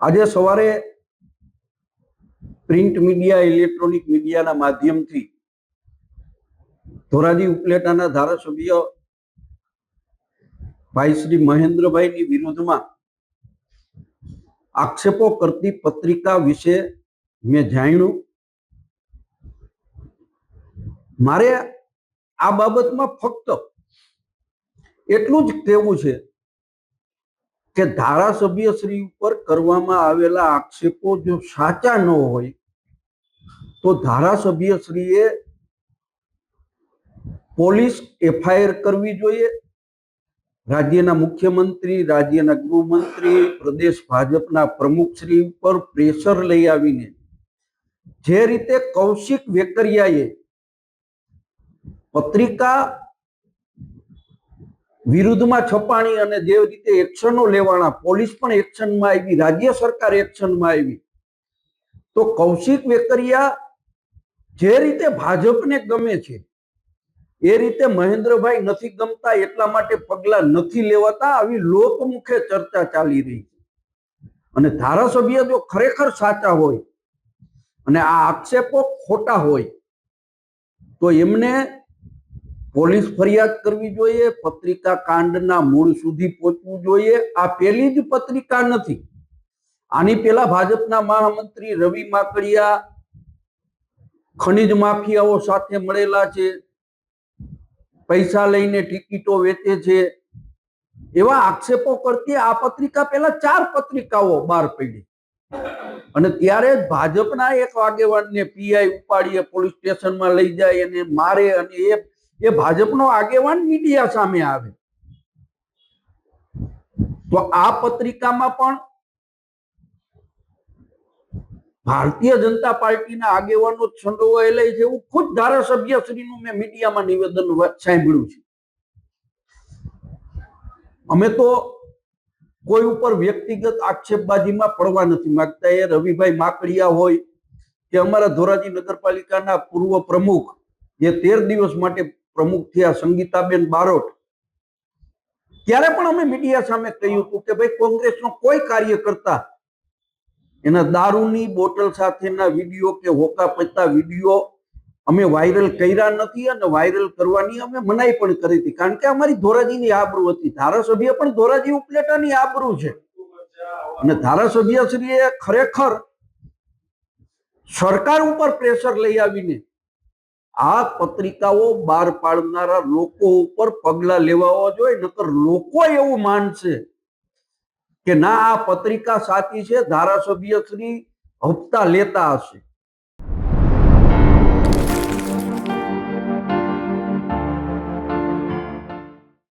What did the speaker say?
આજે સવારે print media, electronic મીડિયાના માધ્યમથી ધોરાજી ઉપલેટાના ધારાસભ્ય ભાઈ શ્રી મહેન્દ્રભાઈની વિરુદ્ધમાં આક્ષેપો કરતી પત્રિકા વિશે મેં જાણ્યું. મારે આ બાબતમાં ફક્ત એટલું જ કહેવું છે કે ધારાસભ્ય શ્રી ઉપર કરવામાં આવેલા આક્ષેપો જો સાચા ન હોય, તો ધારાસભ્ય શ્રીએ પોલીસ એફઆઈઆર કરવી જોઈએ. રાજ્યના મુખ્યમંત્રી, રાજ્યના ગૃહમંત્રી, પ્રદેશ ભાજપના પ્રમુખ શ્રી ઉપર પ્રેશર લઈ આવીને જે રીતે કૌશિક વેકરિયાએ પત્રિકા વિરુદ્ધમાં છપાણી અને જે રીતે એક્શનો લેવાના, પોલીસ પણ એક્શનમાં આવી, રાજ્ય સરકાર એક્શનમાં આવી. તો કૌશિક વેકરિયા જે રીતે ભાજપને ગમે છે, એ રીતે મહેન્દ્રભાઈ નથી ગમતા, એટલા માટે પગલા નથી લેવાતા, આવી લોકમુખે ચર્ચા ચાલી રહી છે. અને ધારાસભ્ય જો ખરેખર સાચા હોય અને આ આક્ષેપો ખોટા હોય, તો એમને પોલીસ ફરિયાદ કરવી જોઈએ, પત્રિકા કાંડના મૂળ સુધી પહોંચવું જોઈએ. આ પહેલી જ પત્રિકા નથી. આની પેલા ભાજપના મહામંત્રી રવિ માકડિયા ખનિજ માફિયાઓ સાથે મળેલા છે. પૈસા લઈને ટિકિટો વેચે છે. એવા આક્ષેપો કરતી આ પત્રિકા પેલા ચાર પત્રિકાઓ બહાર પડી. અને ત્યારે ભાજપના એક આગેવાનને પીઆઈ ઉપાડીએ પોલીસ સ્ટેશનમાં લઈ જાય અને મારે અને એ એ ભાજપનો આગેવાન મીડિયા સામે આવે. તો આ પત્રિકામાં પણ ભારતીય જનતા પાર્ટીના આગેવાનો સંડોવાયેલા છે એવું ખુદ ધારાસભ્ય શ્રીનું મેં મીડિયામાં નિવેદન સાંભળ્યું છે. અમે તો કોઈ ઉપર વ્યક્તિગત આક્ષેપબાજીમાં પડવા નથી માંગતા. એ રવિભાઈ માકડિયા હોય કે અમારા ધોરાજી નગરપાલિકાના પૂર્વ પ્રમુખ, જે તેર દિવસ માટે પ્રમુખ થયા સંગીતાબેન બારોટ. ત્યારે પણ અમે મીડિયા સામે કહ્યું હતું કે ભાઈ, કોંગ્રેસનો કોઈ કાર્યકર્તા એના દારૂની બોટલ સાથેના વીડિયો કે હોકા પત્તા વીડિયો અમે વાયરલ કર્યા નથી અને વાયરલ કરવાની અમે મનાઈ પણ કરી હતી. કારણ કે અમારી ધોરાજીની આબરૂ હતી. ધારાસભ્ય પણ ધોરાજી ઉપલેટાની આબરૂ છે. અને ધારાસભ્ય શ્રીએ ખરેખર સરકાર ઉપર પ્રેશર લઈ આવીને આ પત્રિકાઓ બહાર પાડનારા લોકો ઉપર પગલા લેવા જોઈએ, નકર લોકો એવું માનશે કે ના, આ પત્રિકા સાચી છે, ધારાસભ્ય શ્રી હપ્તા લેતા હશે.